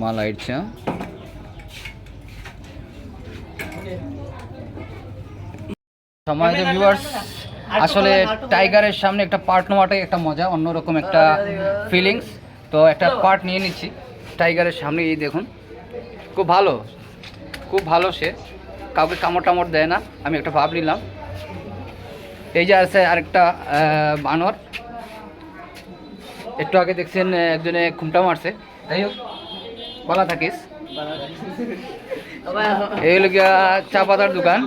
মালা ইচ্ছা সম্মানিত ভিউয়ার্স আসলে টাইগারের সামনে একটা পার্ট নেওয়াটাই একটা মজা, অন্যরকম একটা ফিলিংস তো একটা পার্ট নিয়ে নিচ্ছি। টাইগারের সামনে এই দেখুন, খুব ভালো খুব ভালো সে। কাউকে কামড় টামড় দেয় না, আমি একটা ভাব নিলাম। এই যে আছে আরেকটা বানর। একটু আগে দেখছেন একজনে খুমটা মারছে। যাই হোক বলা থাকিস। এই হলো গিয়া চা পাতার দোকান।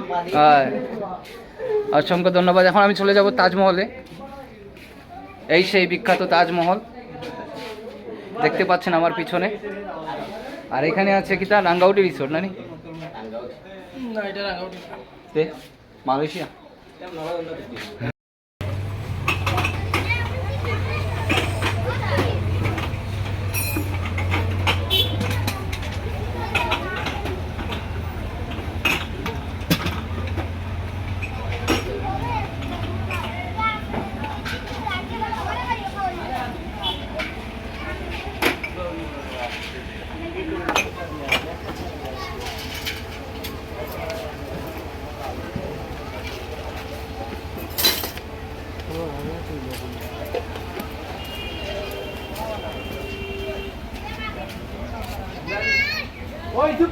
অসংখ্য ধন্যবাদ। এখন আমি চলে যাব তাজমহলে। এই সেই বিখ্যাত তাজমহল। দেখতে পাচ্ছেন আমার পিছনে। আর এখানে আছে কি তা? নাঙ্গাউটি রিসোর্ট নানি? মালয়েশিয়া। なるほどね。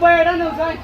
Bê đó được rồi.